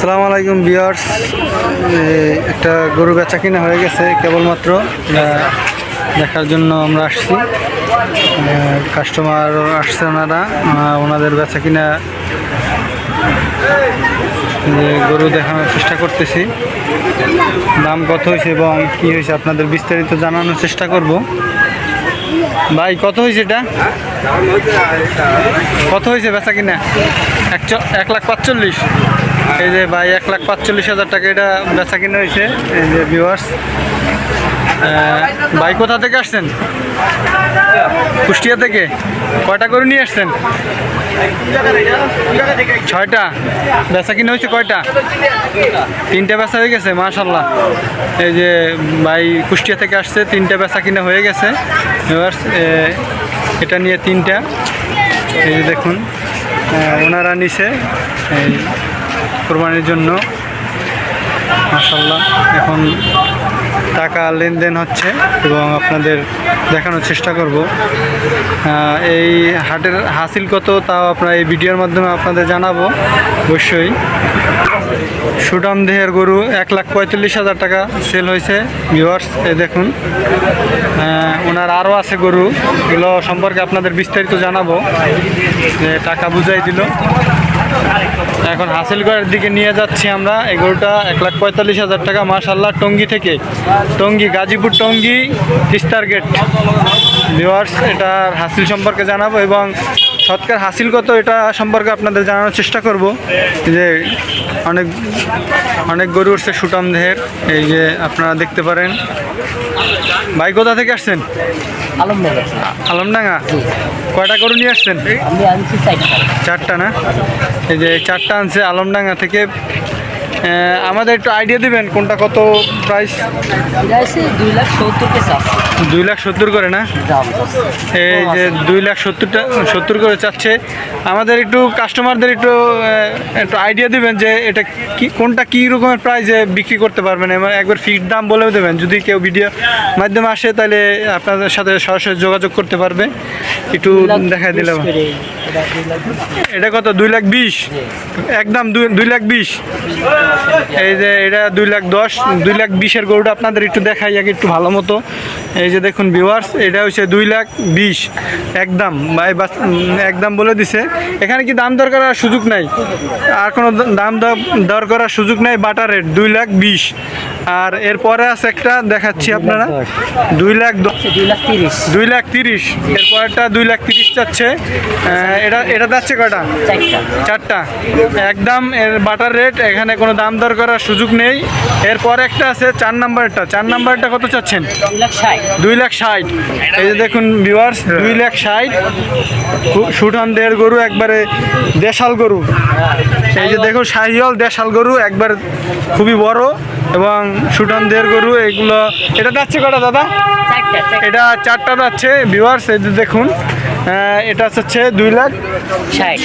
আসসালামু আলাইকুম বিয়ার্স একটা গরু বেচা কিনা হয়ে গেছে কেবলমাত্র। দেখার জন্য আমরা আসছি। কাস্টমার আসছে ওনারা। ওনাদের বেচা কিনা যে গরু দেখানোর চেষ্টা করতেছি। দাম কত হয়েছে এবং কি হয়েছে আপনাদের বিস্তারিত জানানোর চেষ্টা করব। ভাই, কত হয়েছে এটা? কত হয়েছে বেচা কিনা? এক লাখ পাঁচচল্লিশ। এই যে ভাই এক লাখ পাঁচচল্লিশ হাজার টাকা এটা বেচা কিনা হয়েছে, এই যে ভিউয়ার্স ভাই কোথা থেকে আসছেন? কুষ্টিয়া থেকে? কয়টা করে নিয়ে আসছেন? ছয়টা। বেচা কিনা হয়েছে কয়টা? তিনটে বেচা হয়ে গেছে মাশাল্লাহ এই যে ভাই কুষ্টিয়া থেকে আসছে, তিনটে বেচা কিনা হয়ে গেছে ভিউয়ার্স এটা নিয়ে তিনটা। এই যে দেখুন ওনারা নিছে, এই কোরবানির জন্য। মাসাল্লাহ এখন টাকা লেনদেন হচ্ছে এবং আপনাদের দেখানোর চেষ্টা করব। এই হাটের হাসিল কত তাও আপনার এই ভিডিওর মাধ্যমে আপনাদের জানাব, অবশ্যই। সুডাম দেহের গরু এক লাখ পঁয়তাল্লিশ হাজার টাকা সেল হয়েছে ভিউয়ার্স এ দেখুন। ওনার আরও আছে গরু, এগুলো সম্পর্কে আপনাদের বিস্তারিত জানাব, যে টাকা বুঝাই দিল। এখন হাসিলগড়ের দিকে নিয়ে যাচ্ছি আমরা। এগুলোটা এক লাখ পঁয়তাল্লিশ হাজার টাকা মাশাল্লাহ টঙ্গি থেকে। টঙ্গি, গাজীপুর টঙ্গি, তিস্তার গেট ভিওয়ার্স এটার হাসিল সম্পর্কে জানাব এবং সৎকার হাসিল কত এটা সম্পর্কে আপনাদের জানানোর চেষ্টা করব। যে অনেক অনেক গরু উঠছে সুটাম দেহের এই যে আপনারা দেখতে পারেন। ভাই কোথা থেকে আসছেন? আলমডাঙ্গা আলমডাঙ্গা? কয়টা গরু নিয়ে আসছেন? চারটা না? এই যে চারটা আনছে আলমডাঙ্গা থেকে। আমাদের একটু আইডিয়া দিবেন কোনটা কত প্রাইস দুই লাখ সত্তর দুই লাখ সত্তর করে না? এই যে দুই লাখ সত্তরটা সত্তর করে চাচ্ছে। আমাদের একটু কাস্টমারদের একটু একটু আইডিয়া দিবেন যে এটা কি কোনটা কী রকমের প্রাইসে বিক্রি করতে পারবেন। এবং একবার ফিক্সড দাম বলেও দেবেন। যদি কেউ ভিডিও মাধ্যমে আসে তাহলে আপনাদের সাথে সরাসরি যোগাযোগ করতে পারবে। একটু দেখা দিলে বিশ করে, এটা কত দুই লাখ বিশ একদম দুই লাখ বিশ এই যে এটা দুই লাখ দশ দুই লাখ বিশের গরুটা আপনাদের একটু দেখাই আগে একটু ভালো মতো এই যে দেখুন ভিউয়ার্স এটা হচ্ছে দুই লাখ বিশ একদম ভাই একদম বলে দিছে এখানে কি দাম দর করার সুযোগ নাই আর কোনো দাম দর- দর করার সুযোগ নাই বাটার রেট দুই লাখ বিশ আর এরপরে আছে একটা দেখাচ্ছি আপনারা দুই লাখ দুই লাখ তিরিশ দুই লাখ তিরিশ এরপরটা দুই লাখ তিরিশ চাচ্ছে আহ, এটা এটা যাচ্ছে কটা চারটা। একদম এর বাটার রেট এখানে কোনো দাম দর করার সুযোগ নেই। এরপর একটা আছে চার নাম্বারটা। চার নাম্বারটা কত চাচ্ছেন? দুই লাখ ষাট। এই যে দেখুন ভিউয়ার্স দুই লাখ ষাট। সুঠান দেড় গরু একবারে দেশাল গরু। এই যে দেখুন শাহিওয়াল দেশাল গরু একবার খুবই বড় এবং সুঠান দেড় গরু এগুলো এটা যাচ্ছে কটা দাদা? এটা চারটা যাচ্ছে ভিউয়ার্স এই যে দেখুন। এটা হচ্ছে দুই লাখ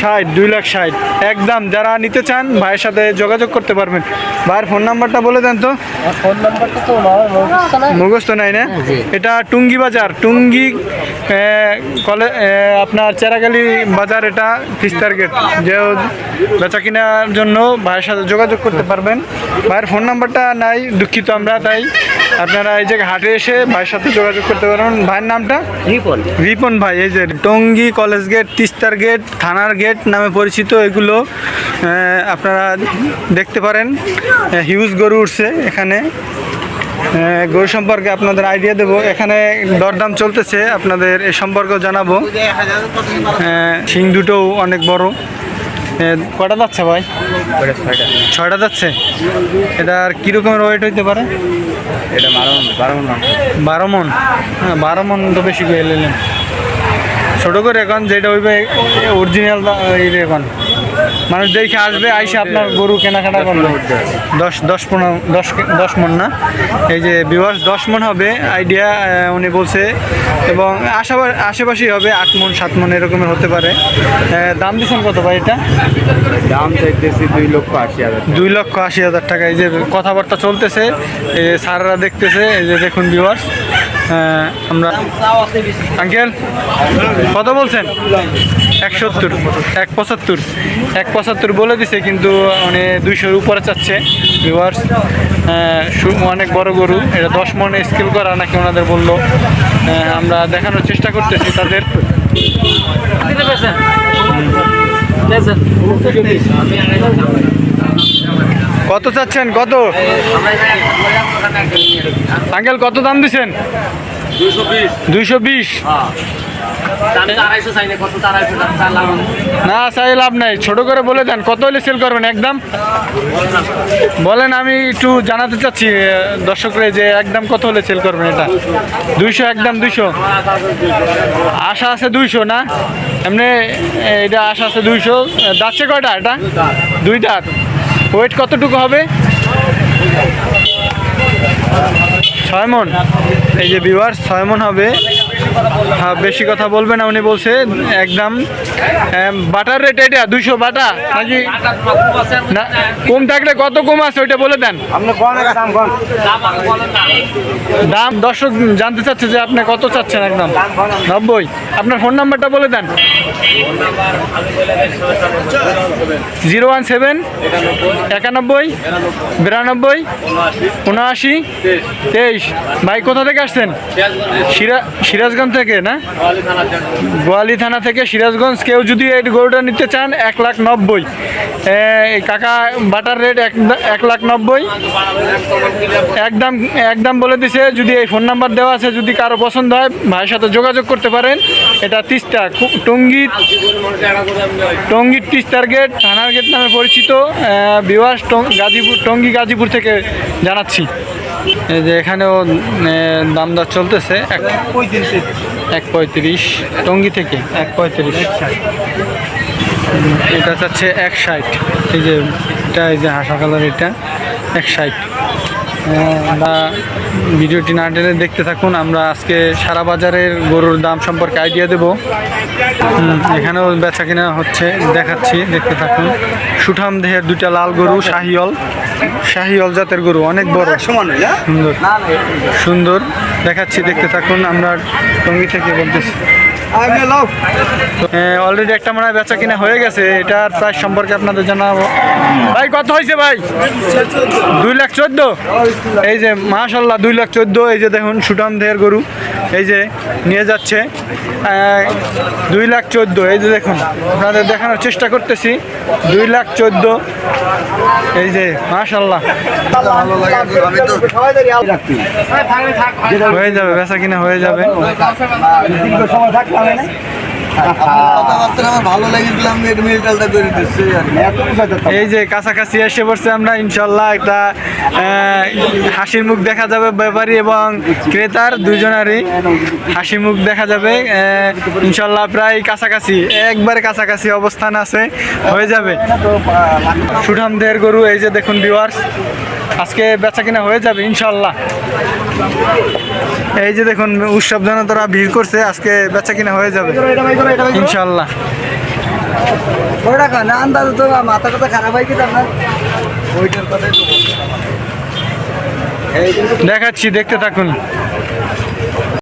ষাট। দুই লাখ ষাট। একদম যারা নিতে চান ভাইয়ের সাথে যোগাযোগ করতে পারবেন। ভাইয়ের ফোন নাম্বারটা বলে দেন তো। আমার ফোন নাম্বারটা তো মুখস্থ নাই। না? এটা টুঙ্গি বাজার। টুঙ্গি কলে আপনার চেরাগালি বাজার এটা তিস্তার গেট। যে বেচা কেনার জন্য ভাইয়ের সাথে যোগাযোগ করতে পারবেন। ভাইয়ের ফোন নাম্বারটা নাই দুঃখিত আমরা তাই আপনারা এই যে হাটে এসে ভাইয়ের সাথে যোগাযোগ করতে পারেন। ভাইয়ের নামটা? রিপন। রিপন ভাই এই যে টঙ্গী কলেজ গেট তিস্তার গেট থানার গেট নামে পরিচিত এগুলো আপনারা দেখতে পারেন। হিউজ গরু উঠছে এখানে। গরু সম্পর্কে আপনাদের আইডিয়া দেবো। এখানে দরদাম চলতেছে আপনাদের এ সম্পর্কেও জানাব। শিং দুটোও অনেক বড়। কটা যাচ্ছে ভাই? ছয়টা যাচ্ছে? এটা এটার কীরকমের ওয়েট হইতে পারে? এটা বারো মন বারো মন হ্যাঁ বারো মন তো বেশি ছোট ছোটো করে এখন যেটা ওই অরিজিনাল এখন। মানুষ দেখে আসবে আইসে আপনার গরু কেনাকাটা করবে। দশ দশ পনেরো দশ দশ মন না? এই যে বিবাস দশ মন হবে আইডিয়া উনি বলছে। এবং আশেপা- আশেপাশেই হবে আট মন সাত মন এরকমের হতে পারে। দাম দিচ্ছেন কত ভাই এটা? দাম চাইতেছি দুই লক্ষ আশি হাজার দুই লক্ষ আশি হাজার টাকা। এই যে কথাবার্তা চলতেছে এই যে স্যাররা দেখতেছে এই যে দেখুন ভিউয়ার্স আমরা আঙ্কেল, কত বলছেন? এক সত্তর এক পঁচাত্তর। এক পঁচাত্তর বলে দিছে, কিন্তু মানে দুইশোর উপরে চাচ্ছে ভিউয়ার্স অনেক বড় গরু, এটা দশ মন স্কেল করা নাকি ওনাদের বলল। আমরা দেখানোর চেষ্টা করতেছি তাদের। কত চাচ্ছেন? কত? আঙ্কেল, কত দাম দিচ্ছেন দুইশো বিশ। না, চাই লাভ নাই। ছোট করে বলে দেন, কত হলে সেল করবেন? একদম বলেন, আমি একটু জানাতে চাচ্ছি দর্শকরা, যে একদম কত হলে সেল করবেন এটা? দুইশো একদম দুইশো। আশা আছে দুইশো, না? এমনি এটা আশা আছে দুইশো। যাচ্ছে কয়টা এটা? দুই দাঁত। ওয়েট কতটুকু হবে? ছয় মন। এই যে বিভার ছয় মন হবে। বেশি কথা বলবে না উনি বলছে একদম বাটার রেট এটা দুইশো বাটা নাকি? না কম থাকলে কত কম আছে ওইটা বলে দেন। দাম দর্শক জানতে চাচ্ছে যে আপনি কত চাচ্ছেন একদম। নব্বই। আপনার ফোন নাম্বারটা বলে দেন। জিরো ওয়ান সেভেন একানব্বই বিরানব্বই উনআশি তেইশ। ভাই কোথা থেকে আসছেন? সিরা সিরাজগঞ্জ থেকে, না? গোয়ালি থানা থেকে সিরাজগঞ্জ। কেউ যদি এই গরুটা নিতে চান, এক লাখ নব্বই। কাকা বাটার রেট এক লাখ নব্বই। একদম একদম বলে দিছে, যদি এই ফোন নাম্বার দেওয়া আছে, যদি কারও পছন্দ হয়, ভাইয়ের সাথে যোগাযোগ করতে পারেন। এটা তিস্তা টঙ্গী টঙ্গীর তিস্তার গেট, থানার গেট নামে পরিচিত। বিওয়াস গাজীপুর, টঙ্গী গাজীপুর থেকে জানাচ্ছি। এই যে এখানেও দাম দর চলতেছে এক এক পঁয়ত্রিশ। টঙ্গি থেকে এক পঁয়ত্রিশ। এটা চাচ্ছে এক ষাট। এই যে, এটা এই যে হাসা কালার এটা, এক ষাট। আমরা ভিডিওটি না টেনে দেখতে থাকুন আমরা আজকে সারা বাজারের গরুর দাম সম্পর্কে আইডিয়া দেব। এখানেও বেচা কিনা হচ্ছে দেখাচ্ছি দেখতে থাকুন। সুঠাম দেহের দুইটা লাল গরু শাহিয়ল শাহিয়ল জাতের গরু অনেক বড়। সমান সুন্দর। সুন্দর। দেখাচ্ছি দেখতে থাকুন আমরা টঙ্গি থেকে বলতেছি। অলরেডি একটা মনে হয় বেচা কিনা হয়ে গেছে এটার প্রাইস সম্পর্কে আপনাদের জানাব। ভাই কত হয়েছে ভাই? দুই লাখ চোদ্দ? এই যে মাশাল্লাহ দুই লাখ চোদ্দ এই যে দেখুন সুটাম দেহের গরু এই যে নিয়ে যাচ্ছে। দুই লাখ চোদ্দ এই যে দেখুন আপনাদের দেখানোর চেষ্টা করতেছি দুই লাখ চোদ্দ এই যে মাশাল্লাহ হয়ে যাবে বেচা কিনা হয়ে যাবে। এই যে কাছাকাছি এসে পড়ছে আমরা ইনশাল্লাহ একটা হাসির মুখ দেখা যাবে ব্যাপারী এবং ক্রেতার দুজনারই হাসি মুখ দেখা যাবে। ইনশাল্লাহ প্রায় কাছাকাছি একবারে কাছাকাছি অবস্থান আছে হয়ে যাবে। সুঠাম সুঠামদের গরু এই যে দেখুন ভিউয়ার্স আজকে বেচা কিনা হয়ে যাবে ইনশাল্লাহ এই যে দেখুন উৎসব জনতারা ভিড় করছে আজকে বেচা কিনা হয়ে যাবে। ইনশাল্লাহ আন্দাজ তো মাথা কথা খারাপ হয় কি আপনার ওইটার কথাই এই দেখাচ্ছি দেখতে থাকুন।